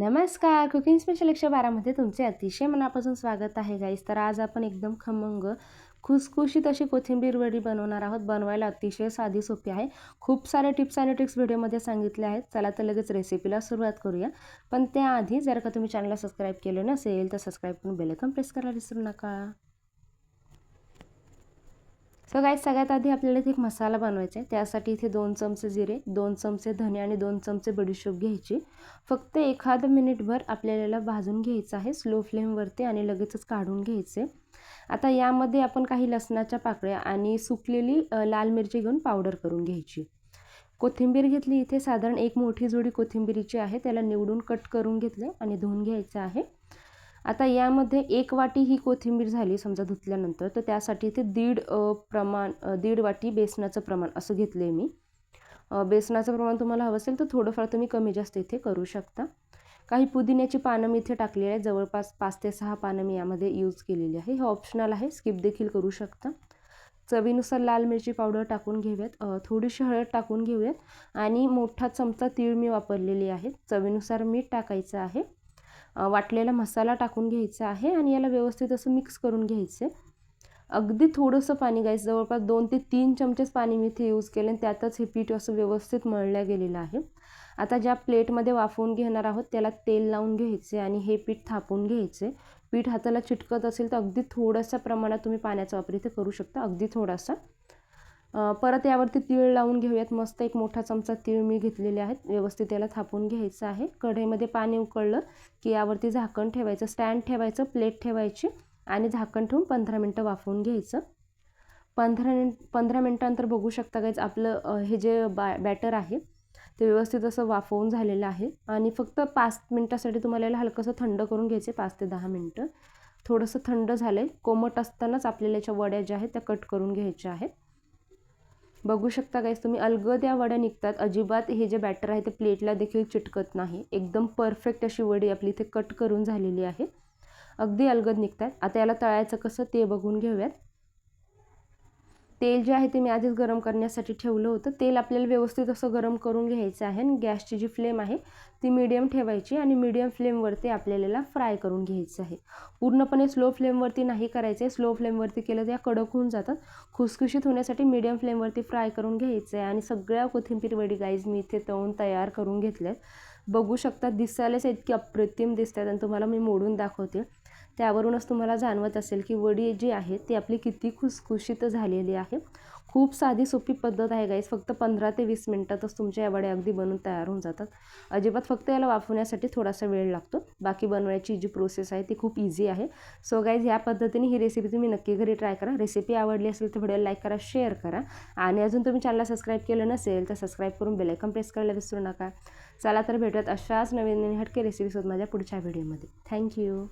नमस्कार cooking special एकशे बारामध्ये तुमचे अतिशय मनापासून स्वागत आहे गाईस तर आज आपण एकदम खमंग खुसखुशीत अशी कोथिंबीर वडी बनवणार आहोत. बनवायला अतिशय साधी सोपी आहे. खूप सारे टिप्स आणि ट्रिक्स व्हिडिओमध्ये सांगितले आहेत. चला तर लगेच रेसिपीला सुरुवात करूया. पण त्याआधी जर का तुम्ही चॅनलला सबस्क्राईब केलं नसेल तर सबस्क्राईब करून बेलकम प्रेस करायला विसरू नका. सो गाईज सगळ्यात आधी आपल्याला इथे एक मसाला बनवायचा आहे. त्यासाठी इथे दोन चमचे जिरे दोन चमचे धने आणि दोन चमचे बडीशोप घ्यायची. फक्त एखादं मिनिटभर आपल्याला भाजून घ्यायचं आहे स्लो फ्लेमवरती आणि लगेचच काढून घ्यायचे. आता यामध्ये आपण काही लसणाच्या पाकळ्या आणि सुकलेली लाल मिरची घेऊन पावडर करून घ्यायची. कोथिंबीर घेतली इथे साधारण एक मोठी जोडी कोथिंबीरीची आहे. त्याला निवडून कट करून घेतले आणि धुवून घ्यायचं आहे. आता यामध्ये एक वाटी ही कोथिंबीर झाली समजा धुतल्यानंतर तर त्यासाठी इथे दीड प्रमाण दीड वाटी बेसनाचं प्रमाण असं घेतलं आहे मी बेसनाचं प्रमाण तुम्हाला हवं असेल तर थोडंफार तुम्ही कमी जास्त इथे करू शकता. काही पुदिन्याची पानं मी इथे टाकलेली आहे जवळपास पाच ते सहा पानं मी यामध्ये यूज केलेली आहे. हे ऑप्शनल आहे. स्किप देखील करू शकता. चवीनुसार लाल मिरची पावडर टाकून घेऊयात. थोडीशी हळद टाकून घेऊयात. आणि मोठा चमचा तीळ मी वापरलेली आहे. चवीनुसार मीठ टाकायचं आहे. वाटलेला मसाला टाकून घ्यायचा आहे आणि याला व्यवस्थित असं मिक्स करून घ्यायचं आहे. अगदी थोडंसं पाणी घ्यायचं जवळपास दोन ते तीन चमचेच पाणी मी इथे यूज केले आणि त्यातच हे पीठ असं व्यवस्थित मळलं गेलेलं आहे. आता ज्या प्लेटमध्ये वाफवून घेणार आहोत त्याला तेल लावून घ्यायचे आणि हे पीठ थापून घ्यायचे पीठ हाताला चिटकत असेल तर अगदी थोड्याशा प्रमाणात तुम्ही पाण्याचा वापर इथे करू शकता अगदी थोडासा. परत यावरती तीळ लावून घेऊयात. मस्त एक मोठा चमचा तीळ मी घेतलेले आहेत. व्यवस्थित याला थापून घ्यायचं आहे. कढईमध्ये पाणी उकळलं की यावरती झाकण ठेवायचं स्टँड ठेवायचं प्लेट ठेवायची आणि झाकण ठेवून पंधरा मिनटं वाफवून घ्यायचं. पंधरा मिन पंधरा मिनटानंतर बघू शकता काहीच आपलं हे जे बा बॅटर आहे ते व्यवस्थित असं वाफवून झालेलं आहे. आणि फक्त पाच मिनटासाठी तुम्हाला याला हलकंसं थंड करून घ्यायचे पाच ते दहा मिनटं. थोडंसं थंड झालं आहे कोमट असतानाच आपल्याला याच्या वड्या ज्या आहेत त्या कट करून घ्यायच्या आहेत. बघू शकता गाईस तुम्ही अलगद या वड्या निघतात. अजिबात हे जे बॅटर आहे ते प्लेटला देखील चिटकत नाही. एकदम परफेक्ट अशी वडी आपली इथे कट करून झालेली आहे. अगदी अलगद निघतात. आता याला तळायचं कसं ते बघून घेऊयात. तेल जे आहे ते मी आधीच गरम करण्यासाठी ठेवलं होतं. तेल आपल्याला व्यवस्थित असं गरम करून घ्यायचं आहे आणि गॅसची जी फ्लेम आहे ती मीडियम ठेवायची आणि मीडियम फ्लेमवरती आपल्याला फ्राय करून घ्यायचं आहे. पूर्णपणे स्लो फ्लेमवरती नाही करायचं आहे स्लो फ्लेमवरती केलं तर या कडक होऊन जातात. खुसखुशीत होण्यासाठी मीडियम फ्लेमवरती फ्राय करून घ्यायचं आहे आणि सगळ्या कोथिंबीर वडी गाईज मी इथे तळून तयार करून घेतल्यात. बघू शकता दिसायलाच इतकी अप्रतिम दिसतात आणि तुम्हाला मी मोडून दाखवते. त्यावरूनच तुम्हाला जाणवत असेल की वडी जी आहे ती आपली किती खुसखुशीत झालेली आहे. खूप साधी सोपी पद्धत आहे गाईस फक्त पंधरा ते वीस मिनटातच तुमच्या या वड्या अगदी बनून तयार होऊन जातात. अजिबात फक्त याला वाफवण्यासाठी थोडासा वेळ लागतो. बाकी बनवायची जी प्रोसेस आहे ती खूप इझी आहे. सो गाईज ह्या पद्धतीने ही रेसिपी तुम्ही नक्की घरी ट्राय करा. रेसिपी आवडली असेल तर व्हिडिओ लाईक करा शेअर करा. आणि अजून तुम्ही चॅनलला सबस्क्राईब केलं नसेल तर सबस्क्राईब करून बेलायकन प्रेस करायला विसरू नका. चला तर भेटत अशाच नवीन नवीन हटके रेसिपीसोबत माझ्या पुढच्या व्हिडिओमध्ये थँक्यू